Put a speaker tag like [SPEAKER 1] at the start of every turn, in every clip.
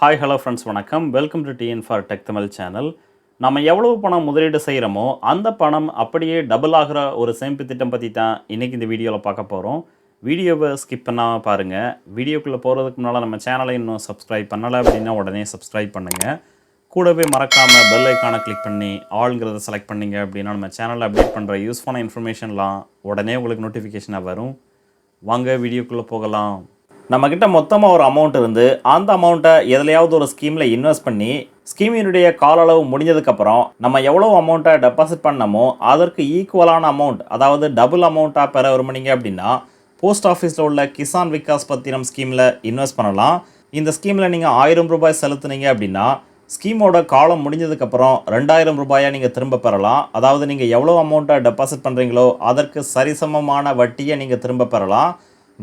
[SPEAKER 1] Hi hello friends வணக்கம். Welcome to TN for tech Tamil channel நம்ம எவ்வளவு பணம் முதலீடு செய்கிறோமோ அந்த பணம் அப்படியே டபுள் ஆகிற ஒரு சேமிப்பு திட்டம் பற்றி தான் இன்றைக்கி இந்த வீடியோவில் பார்க்க போகிறோம் வீடியோவை ஸ்கிப் பண்ணாமல் பாருங்கள் வீடியோக்குள்ளே போகிறதுக்கு முன்னால் நம்ம சேனலை இன்னும் சப்ஸ்கிரைப் பண்ணலை அப்படின்னா உடனே சப்ஸ்கிரைப் பண்ணுங்கள் கூடவே மறக்காமல் பெல் ஐக்கானை கிளிக் பண்ணி ஆளுங்கிறத செலக்ட் பண்ணிங்க அப்படின்னா நம்ம சேனலில் அப்டேட் பண்ணுற யூஸ்ஃபுல்லான இன்ஃபர்மேஷன்லாம் உடனே உங்களுக்கு நோட்டிஃபிகேஷனாக வரும். வாங்க வீடியோக்குள்ளே போகலாம். நம்மக்கிட்ட மொத்தமாக ஒரு அமௌண்ட் இருந்து அந்த அமௌண்ட்டை எதுலையாவது ஒரு ஸ்கீமில் இன்வெஸ்ட் பண்ணி ஸ்கீமினுடைய கால அளவு முடிஞ்சதுக்கப்புறம் நம்ம எவ்வளோ அமௌண்ட்டை டெபாசிட் பண்ணமோ அதற்கு ஈக்குவலான அமௌண்ட் அதாவது டபுள் அமௌண்ட்டாக பெற விரும்புனீங்க அப்படின்னா போஸ்ட் ஆஃபீஸில் உள்ள கிசான் விகாஸ் பத்திரம் ஸ்கீமில் இன்வெஸ்ட் பண்ணலாம். இந்த ஸ்கீமில் நீங்கள் ஆயிரம் ரூபாய் செலுத்துனீங்க அப்படின்னா ஸ்கீமோட காலம் முடிஞ்சதுக்கப்புறம் ரெண்டாயிரம் ரூபாயை நீங்கள் திரும்ப பெறலாம். அதாவது நீங்கள் எவ்வளோ அமௌண்ட்டை டெபாசிட் பண்ணுறீங்களோ அதற்கு சரிசமமான வட்டியை நீங்கள் திரும்ப பெறலாம்.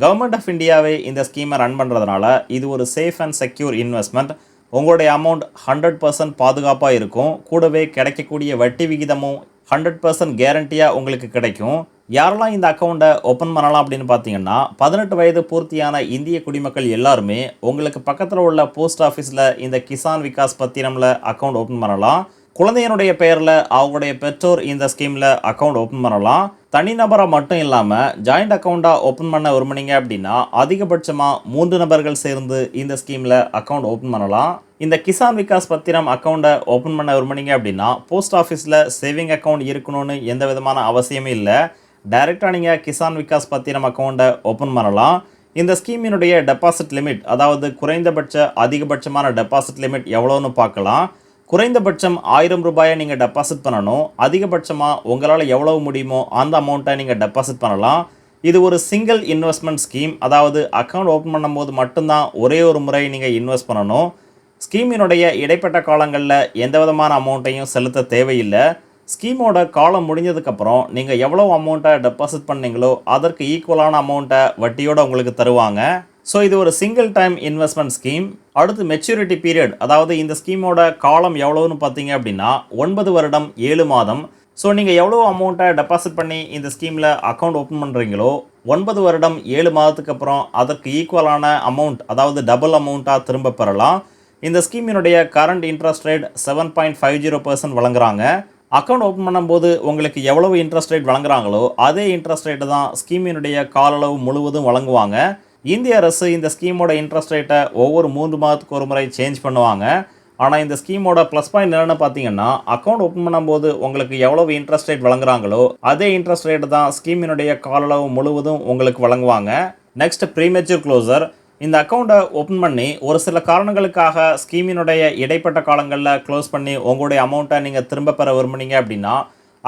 [SPEAKER 1] கவர்மெண்ட் ஆஃப் இந்தியாவே இந்த ஸ்கீமை ரன் பண்ணுறதுனால இது ஒரு சேஃப் அண்ட் செக்யூர் இன்வெஸ்ட்மெண்ட் உங்களுடைய அமௌண்ட் ஹண்ட்ரட் பர்சன்ட் பாதுகாப்பாக இருக்கும். கூடவே கிடைக்கக்கூடிய வட்டி விகிதமும் ஹண்ட்ரட் பர்சன்ட் கேரண்டியாக உங்களுக்கு கிடைக்கும். யாரெல்லாம் இந்த அக்கௌண்ட்டை ஓப்பன் பண்ணலாம் அப்படின்னு பார்த்தீங்கன்னா பதினெட்டு வயது பூர்த்தியான இந்திய குடிமக்கள் எல்லாருமே உங்களுக்கு பக்கத்தில் உள்ள போஸ்ட் ஆஃபீஸில் இந்த கிசான் விகாஸ் பத்திரமில் அக்கௌண்ட் ஓப்பன் பண்ணலாம். குழந்தையனுடைய பெயரில் அவங்களுடைய பெற்றோர் இந்த ஸ்கீமில் அக்கௌண்ட் ஓப்பன் பண்ணலாம். தனிநபராக மட்டும் இல்லாமல் ஜாயிண்ட் அக்கௌண்ட்டாக ஓப்பன் பண்ண விரும்புனீங்க அப்படின்னா அதிகபட்சமாக மூன்று நபர்கள் சேர்ந்து இந்த ஸ்கீமில் அக்கௌண்ட் ஓப்பன் பண்ணலாம். இந்த கிசான் விகாஸ் பத்திரம் அக்கௌண்ட்டை ஓப்பன் பண்ண விரும்புனீங்க அப்படின்னா போஸ்ட் ஆஃபீஸில் சேவிங் அக்கௌண்ட் இருக்கணும்னு எந்த விதமான அவசியமே இல்லை. டைரெக்டாக நீங்கள் கிசான் விகாஸ் பத்திரம் அக்கௌண்ட்டை ஓப்பன் பண்ணலாம். இந்த ஸ்கீமினுடைய டெபாசிட் லிமிட் அதாவது குறைந்தபட்ச அதிகபட்சமான டெபாசிட் லிமிட் எவ்வளோன்னு பார்க்கலாம். குறைந்தபட்சம் ஆயிரம் ரூபாயை நீங்கள் டெபாசிட் பண்ணணும். அதிகபட்சமாக உங்களால் எவ்வளவு முடியுமோ அந்த அமௌண்ட்டை நீங்கள் டெபாசிட் பண்ணலாம். இது ஒரு சிங்கிள் இன்வெஸ்ட்மெண்ட் ஸ்கீம் அதாவது அக்கௌண்ட் ஓப்பன் பண்ணும்போது மட்டும்தான் ஒரே ஒரு முறை நீங்கள் இன்வெஸ்ட் பண்ணணும். ஸ்கீமினுடைய இடைப்பட்ட காலங்களில் எந்த விதமான அமௌண்ட்டையும் செலுத்த தேவையில்லை. ஸ்கீமோட காலம் முடிஞ்சதுக்கப்புறம் நீங்கள் எவ்வளோ அமௌண்ட்டை டெபாசிட் பண்ணீங்களோ அதற்கு ஈக்குவலான அமௌண்ட்டை வட்டியோடு உங்களுக்கு தருவாங்க. ஸோ இது ஒரு சிங்கிள் டைம் இன்வெஸ்ட்மெண்ட் ஸ்கீம் அடுத்து மெச்சூரிட்டி பீரியட் அதாவது இந்த ஸ்கீமோட காலம் எவ்வளோன்னு பார்த்தீங்க அப்படின்னா ஒன்பது வருடம் ஏழு மாதம். ஸோ நீங்கள் எவ்வளோ அமௌண்ட்டை டெபாசிட் பண்ணி இந்த ஸ்கீமில் அக்கௌண்ட் ஓப்பன் பண்ணுறீங்களோ ஒன்பது வருடம் ஏழு மாதத்துக்கு அப்புறம் அதற்கு ஈக்குவலான அமௌண்ட் அதாவது டபுள் அமௌண்ட்டாக திரும்ப பெறலாம். இந்த ஸ்கீமினுடைய current interest rate seven point five zero percent வழங்குறாங்க. அக்கௌண்ட் ஓப்பன் பண்ணும்போது உங்களுக்கு எவ்வளவு இன்ட்ரெஸ்ட் ரேட் வழங்குறாங்களோ அதே இன்ட்ரெஸ்ட் ரேட்டு தான் ஸ்கீமினுடைய கால அளவு முழுவதும் வழங்குவாங்க. இந்திய அரசு இந்த ஸ்கீமோட இன்ட்ரெஸ்ட் ரேட்டை ஒவ்வொரு மூன்று மாதத்துக்கு ஒரு முறை சேஞ்ச் பண்ணுவாங்க. ஆனால் இந்த ஸ்கீமோட ப்ளஸ் பாயிண்ட் என்னென்னு பார்த்தீங்கன்னா அக்கௌண்ட் ஓப்பன் பண்ணும்போது உங்களுக்கு எவ்வளவு இன்ட்ரெஸ்ட் ரேட் வழங்குறாங்களோ அதே இன்ட்ரெஸ்ட் ரேட்டு தான் ஸ்கீமினுடைய கால அளவு முழுவதும் உங்களுக்கு வழங்குவாங்க. நெக்ஸ்ட் ப்ரீமெச்சூர் க்ளோசர் இந்த அக்கௌண்ட்டை ஓப்பன் பண்ணி ஒரு சில காரணங்களுக்காக ஸ்கீமினுடைய இடைப்பட்ட காலங்களில் க்ளோஸ் பண்ணி உங்களுடைய அமௌண்ட்டை நீங்கள் திரும்ப பெற விரும்புனீங்க அப்படின்னா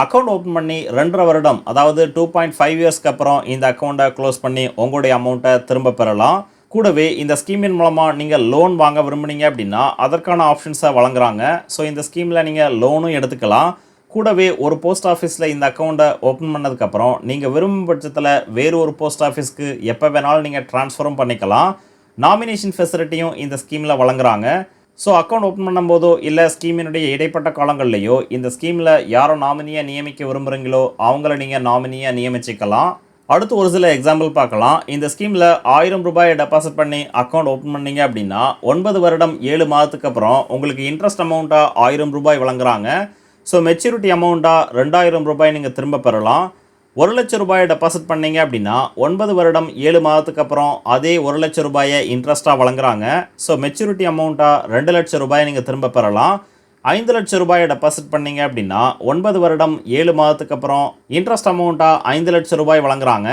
[SPEAKER 1] அக்கௌண்ட் ஓப்பன் பண்ணி ரெண்டரை வருடம் அதாவது டூ பாயிண்ட் ஃபைவ் இயர்ஸ்க்கு அப்புறம் இந்த அக்கௌண்ட்டை க்ளோஸ் பண்ணி உங்களுடைய அமௌண்ட்டை திரும்ப பெறலாம். கூடவே இந்த ஸ்கீமின் மூலமாக நீங்கள் லோன் வாங்க விரும்புனீங்க அப்படின்னா அதற்கான ஆப்ஷன்ஸை வழங்குறாங்க. ஸோ இந்த ஸ்கீமில் நீங்கள் லோனும் எடுத்துக்கலாம். கூடவே ஒரு போஸ்ட் ஆஃபீஸில் இந்த அக்கௌண்ட்டை ஓப்பன் பண்ணதுக்கப்புறம் நீங்கள் விரும்பும் பட்சத்தில் வேறு ஒரு போஸ்ட் ஆஃபீஸ்க்கு எப்போ வேணாலும் நீங்கள் ட்ரான்ஸ்ஃபரும் பண்ணிக்கலாம். நாமினேஷன் ஃபெசிலிட்டியும் இந்த ஸ்கீமில் வழங்குறாங்க. ஸோ அக்கௌண்ட் ஓப்பன் பண்ணும்போதோ இல்லை ஸ்கீமினுடைய இடைப்பட்ட காலங்கள்லையோ இந்த ஸ்கீமில் யாரோ நாமினியாக நியமிக்க விரும்புகிறீங்களோ அவங்கள நீங்கள் நாமினியாக நியமிச்சிக்கலாம். அடுத்து ஒரு சில எக்ஸாம்பிள் பார்க்கலாம். இந்த ஸ்கீமில் ஆயிரம் ரூபாயை டெபாசிட் பண்ணி அக்கௌண்ட் ஓப்பன் பண்ணீங்க அப்படின்னா ஒன்பது வருடம் ஏழு மாதத்துக்கு அப்புறம் உங்களுக்கு இன்ட்ரெஸ்ட் அமௌண்ட்டாக ஆயிரம் ரூபாய் வழங்குறாங்க. ஸோ மெச்சூரிட்டி அமௌண்ட்டாக ரெண்டாயிரம் ரூபாய் நீங்கள் திரும்ப பெறலாம். ஒரு லட்சம் ரூபாயை டெபாசிட் பண்ணீங்க அப்படின்னா ஒன்பது வருடம் ஏழு மாதத்துக்கு அப்புறம் அதே ஒரு லட்சம் ரூபாயை இன்ட்ரெஸ்ட்டாக வழங்குறாங்க. ஸோ மெச்சூரிட்டி அமௌண்ட்டாக ரெண்டு லட்சம் ரூபாயை நீங்கள் திரும்ப பெறலாம். ஐந்து லட்சம் ரூபாயை டெபாசிட் பண்ணீங்க அப்படின்னா ஒன்பது வருடம் ஏழு மாதத்துக்கு அப்புறம் இன்ட்ரெஸ்ட் அமௌண்ட்டாக ஐந்து லட்சம் ரூபாய் வழங்குறாங்க.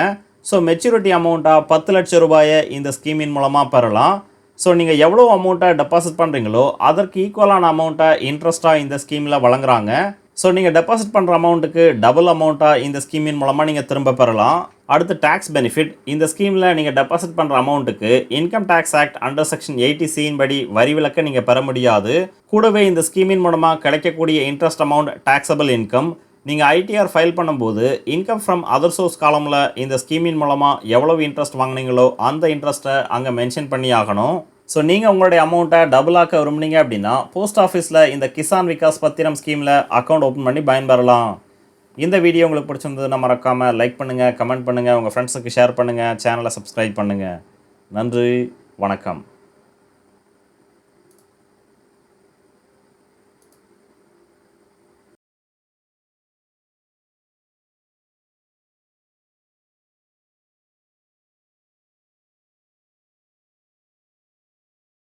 [SPEAKER 1] ஸோ மெச்சூரிட்டி அமௌண்ட்டாக பத்து லட்சம் ரூபாயை இந்த ஸ்கீமின் மூலமாக பெறலாம். ஸோ நீங்கள் எவ்வளோ அமௌண்ட்டை டெபாசிட் பண்ணுறீங்களோ அதற்கு ஈக்குவலான அமௌண்ட்டை இன்ட்ரெஸ்ட்டாக இந்த ஸ்கீமில் வழங்குறாங்க. ஸோ நீங்கள் டெபாசிட் பண்ணுற அமௌண்ட்டுக்கு டபுள் அமௌண்ட்டாக இந்த ஸ்கீமின் மூலமாக நீங்கள் திரும்ப பெறலாம். அடுத்து டேக்ஸ் பெனிஃபிட் இந்த ஸ்கீமில் நீங்கள் டெபாசிட் பண்ணுற அமௌண்ட்டுக்கு income tax act under section eighty சியின் படி வரி விலக்க நீங்கள் பெற முடியாது. கூடவே இந்த ஸ்கீமின் மூலமாக கிடைக்கக்கூடிய இன்ட்ரெஸ்ட் அமௌண்ட் டேக்ஸபிள் இன்கம் நீங்கள் ஐடிஆர் ஃபைல் பண்ணும்போது இன்கம் ஃப்ரம் அதர் சோர்ஸ் காலமில் இந்த ஸ்கீமின் மூலமாக எவ்வளவு இன்ட்ரெஸ்ட் வாங்குனீங்களோ அந்த இன்ட்ரெஸ்ட்டை அங்கே மென்ஷன் பண்ணி ஆகணும். ஸோ நீங்கள் உங்களுடைய அமௌண்ட்டை டபுள் ஆக்க விரும்புனீங்க அப்படின்னா போஸ்ட் ஆஃபீஸில் இந்த கிசான் விகாஸ் பத்திரம் ஸ்கீமில் அக்கௌண்ட் ஓப்பன் பண்ணி பயன்பெறலாம். இந்த வீடியோ உங்களுக்கு பிடிச்சிருந்ததுன்னா மறக்காமல் லைக் பண்ணுங்கள் கமெண்ட் பண்ணுங்கள் உங்கள் ஃப்ரெண்ட்ஸுக்கு ஷேர் பண்ணுங்கள் சேனலை சப்ஸ்கிரைப் பண்ணுங்கள் நன்றி வணக்கம்.